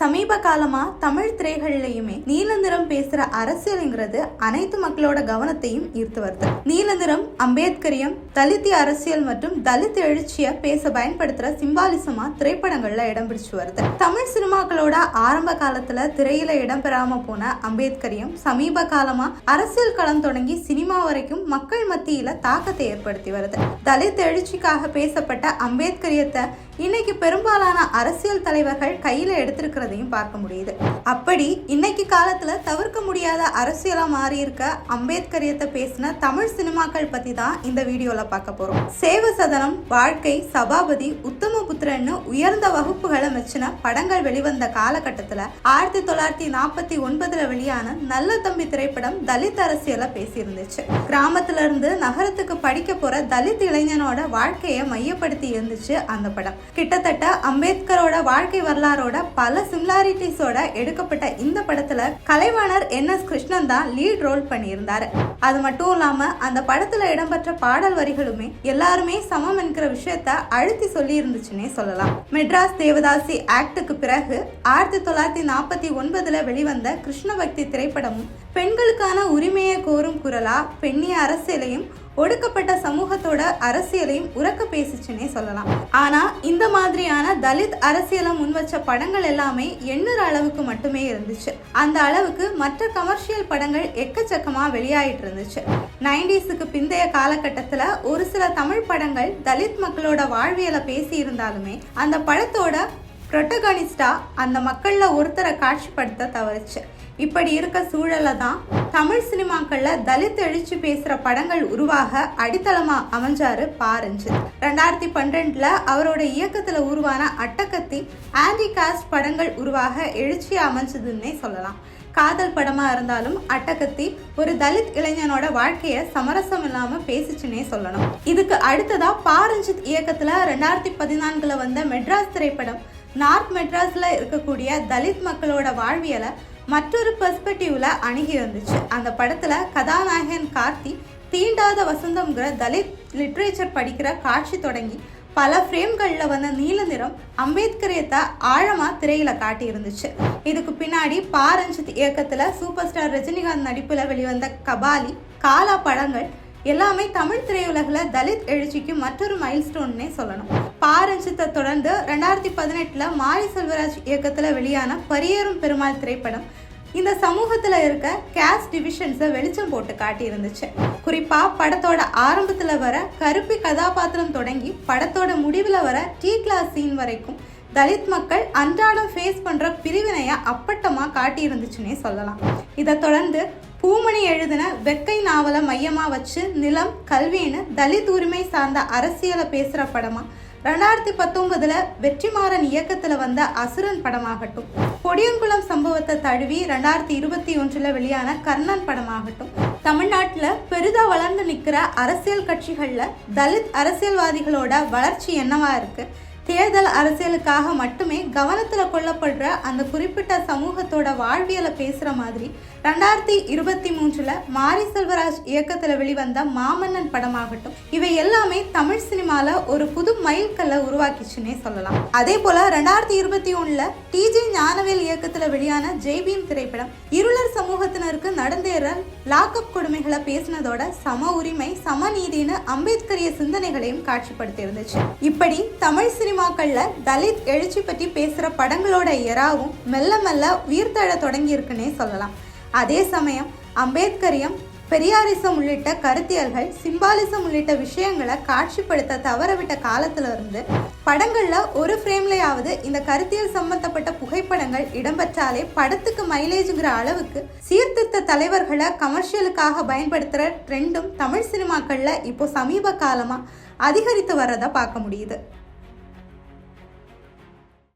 சமீப காலமா தமிழ் திரைகள்லயுமே நீல நிறம் பேசுற அரசியலுங்கிறது அனைத்து மக்களோட கவனத்தையும் ஈர்த்து வருது. நீல நிறம் அம்பேத்கரியம் தலித்திய அரசியல் மற்றும் தலித் எழுச்சிய பேச பயன்படுத்துற சிம்பாலிசமா திரைப்படங்கள்ல இடம் பிடிச்சு வருது. தமிழ் சினிமாக்களோட ஆரம்ப காலத்துல திரையில இடம்பெறாம போன அம்பேத்கரையும் சமீப காலமா அரசியல் களம் தொடங்கி சினிமா வரைக்கும் மக்கள் மத்தியில தாக்கத்தை ஏற்படுத்தி வருது. தலித் எழுச்சிக்காக பேசப்பட்ட அம்பேத்கரியத்தை இன்னைக்கு பெரும்பாலான அரசியல் தலைவர்கள் கையில எடுத்திருக்கிறதையும் பார்க்க முடியுது. அப்படி இன்னைக்கு காலத்துல தவிர்க்க முடியாத அரசியலா மாறி இருக்க அம்பேத்கரியத்தை பேசின தமிழ் சினிமாக்கள் பத்தி தான் இந்த வீடியோல பார்க்க போகிறோம் சேவ சதனம் வாழ்க்கை சபாபதி உத்தமபுத்திரன்னு உயர்ந்த வகுப்புகளை வச்சுன படங்கள் வெளிவந்த காலகட்டத்தில் ஆயிரத்தி தொள்ளாயிரத்தி நாற்பத்தி ஒன்பதுல வெளியான நல்ல தம்பி திரைப்படம் தலித் அரசியலை பேசியிருந்துச்சு. கிராமத்துல இருந்து நகரத்துக்கு படிக்க போற தலித் இளைஞனோட வாழ்க்கையை மையப்படுத்தி இருந்துச்சு அந்த படம். கிட்டத்தட்ட அம்பேத்கரோட வாழ்க்கை வரலாறோட பல சிமிலாரிட்டிஸோட எடுக்கப்பட்ட இந்த படத்துல கலைவாணர் என் எஸ் கிருஷ்ணன் தான் லீட் ரோல் பண்ணியிருந்தாரு. அது மட்டும் இல்லாம அந்த படத்துல இடம்பெற்ற பாடல் வரி அதிகாரிகளுமே எல்லாருமே சமம் என்கிற விஷயத்த அழுத்தி சொல்லி இருந்துச்சுன்னே சொல்லலாம். மெட்ராஸ் தேவதாசி ஆக்டுக்கு பிறகு ஆயிரத்தி தொள்ளாயிரத்தி நாற்பத்தி ஒன்பதுல வெளிவந்த கிருஷ்ண பக்தி திரைப்படமும் பெண்களுக்கான உரிமையை கோரும் குரலா பெண்ணிய அரசியலையும் ஒடுக்கப்பட்ட சமூகத்தோட அரசியலையும் உறக்க பேசிச்சுன்னே சொல்லலாம். ஆனா இந்த மாதிரியான தலித் அரசியலை முன்வச்ச படங்கள் எல்லாமே எண்ணூற அளவுக்கு மட்டுமே இருந்துச்சு. அந்த அளவுக்கு மற்ற கமர்ஷியல் படங்கள் எக்கச்சக்கமா வெளியாயிட்டு இருந்துச்சு. நைன்டிஸுக்கு பிந்தைய காலகட்டத்துல ஒரு சில தமிழ் படங்கள் தலித் மக்களோட வாழ்வியலை பேசி இருந்தாலுமே அந்த படத்தோட புரொட்டகானிஸ்டா அந்த மக்கள்ல ஒருத்தரை காட்சிப்படுத்த தவறுச்சு. இப்படி இருக்க சூழலை தான் தமிழ் சினிமாக்கள்ல தலித் எழுச்சி பேசுற படங்கள் உருவாக அடித்தளமா அமைஞ்சாரு பாரஞ்சித் ரெண்டாயிரத்தி பன்னெண்டில் அவரோட இயக்கத்துல உருவான அட்டகத்தி ஆன்டி காஸ்ட் படங்கள் உருவாக எழுச்சியா அமைஞ்சதுன்னே சொல்லலாம். காதல் படமா இருந்தாலும் அட்டகத்தி ஒரு தலித் இளைஞனோட வாழ்க்கைய சமரசம் இல்லாம பேசிச்சுன்னே சொல்லணும். இதுக்கு அடுத்ததா பாரஞ்சித் இயக்கத்துல ரெண்டாயிரத்தி பதினான்குல வந்த மெட்ராஸ் திரைப்படம் நார்த் மெட்ராஸ்ல இருக்கக்கூடிய தலித் மக்களோட வாழ்வியலை மற்றொரு பெர்ஸ்பெக்டிவ்ல அணுகி வந்துச்சு. அந்த படத்துல கதாநாயகன் கார்த்தி தீண்டாத வசந்தம்ங்கிற தலித் லிட்ரேச்சர் படிக்கிற காட்சி தொடங்கி பல ஃப்ரேம்களில் வந்த நீல நிறம் அம்பேத்கரியத்தை ஆழமாக திரையில் காட்டி இருந்துச்சு இதுக்கு பின்னாடி பாரஞ்சித் இயக்கத்தில் சூப்பர் ஸ்டார் ரஜினிகாந்த் நடிப்பில் வெளிவந்த கபாலி காலா படங்கள் எல்லாமே தமிழ் திரையுலகில் தலித் எழுச்சிக்கு மற்றொரு மைல்ஸ்டோன்னே சொல்லணும். பாரஞ்சித்தை தொடர்ந்து ரெண்டாயிரத்தி பதினெட்டில் மாரி செல்வராஜ் இயக்கத்தில் வெளியான பரியேறும் பெருமாள் திரைப்படம் இந்த சமூகத்தில் இருக்க கேஸ்ட் டிவிஷன்ஸை வெளிச்சம் போட்டு காட்டியிருந்துச்சு. குறிப்பாக படத்தோட ஆரம்பத்தில் வர கருப்பி கதாபாத்திரம் தொடங்கி படத்தோட முடிவில் வர டீ கிளாஸ் சீன் வரைக்கும் தலித் மக்கள் அன்றாடம் ஃபேஸ் பண்ணுற பிரிவினையை அப்பட்டமாக காட்டியிருந்துச்சுன்னே சொல்லலாம். இதை தொடர்ந்து பூமணி எழுதின வெக்கை நாவலை மையமாக வச்சு நிலம் கல்வின்னு தலித் உரிமை சார்ந்த அரசியலை பேசுகிற படமாக ரெண்டாயிரத்தி பத்தொன்பதுல வெற்றிமாறன் இயக்கத்துல வந்த அசுரன் படமாகட்டும் கொடியங்குளம் சம்பவத்தை தழுவி ரெண்டாயிரத்தி இருபத்தி ஒன்றுல வெளியான கர்ணன் படமாகட்டும் தமிழ்நாட்டில் பெரிதா வளர்ந்து நிற்கிற அரசியல் கட்சிகளில் தலித் அரசியல்வாதிகளோட வளர்ச்சி என்னவா இருக்குது தேர்தல் அரசியலுக்காக மட்டுமே கவனத்தில் கொள்ளப்படுற அந்த குறிப்பிட்ட சமூகத்தோட வாழ்வியலை பேசுகிற மாதிரி ரெண்டாயிரத்தி இருபத்தி மூன்றில் மாரி செல்வராஜ் இயக்கத்தில் வெளிவந்த மாமன்னன் படமாகட்டும் இவை எல்லாமே தமிழ் சினிமாவில் ஒரு புது மைல்கல்லை உருவாக்கிச்சுன்னே சொல்லலாம். அதே போல் ரெண்டாயிரத்தி இருபத்தி ஒன்றில் டிஜே ஞானவேல் இயக்கத்தில் வெளியான ஜெய்பீம் திரைப்படம் இருளர் சமூகத்தினருக்கு நடந்தேற லாக்அப் கொடுமைகளை பேசினதோட சம உரிமை சமநீதினு அம்பேத்கரிய சிந்தனைகளையும் காட்சிப்படுத்தி இருந்துச்சு இப்படி தமிழ் சினிமா சினிமாக்களில் தலித் எழுச்சி பற்றி பேசுகிற படங்களோட எறாவும் மெல்ல மெல்ல உயிர்த்தழ தொடங்கி தொடங்கியிருக்குன்னே சொல்லலாம். அதே சமயம் அம்பேத்கரியம் பெரியாரிசம் உள்ளிட்ட கருத்தியல்கள் சிம்பாலிசம் உள்ளிட்ட விஷயங்களை காட்சிப்படுத்த தவறவிட்ட காலத்திலிருந்து இருந்து ஒரு ஃப்ரேம்லயாவது இந்த கருத்தியல் சம்பந்தப்பட்ட புகைப்படங்கள் இடம்பெற்றாலே படத்துக்கு மைலேஜுங்கிற அளவுக்கு சீர்திருத்த தலைவர்களை கமர்ஷியலுக்காக பயன்படுத்துகிற ட்ரெண்டும் தமிழ் சினிமாக்களில் இப்போ சமீப காலமாக அதிகரித்து வர்றதை பார்க்க முடியுது.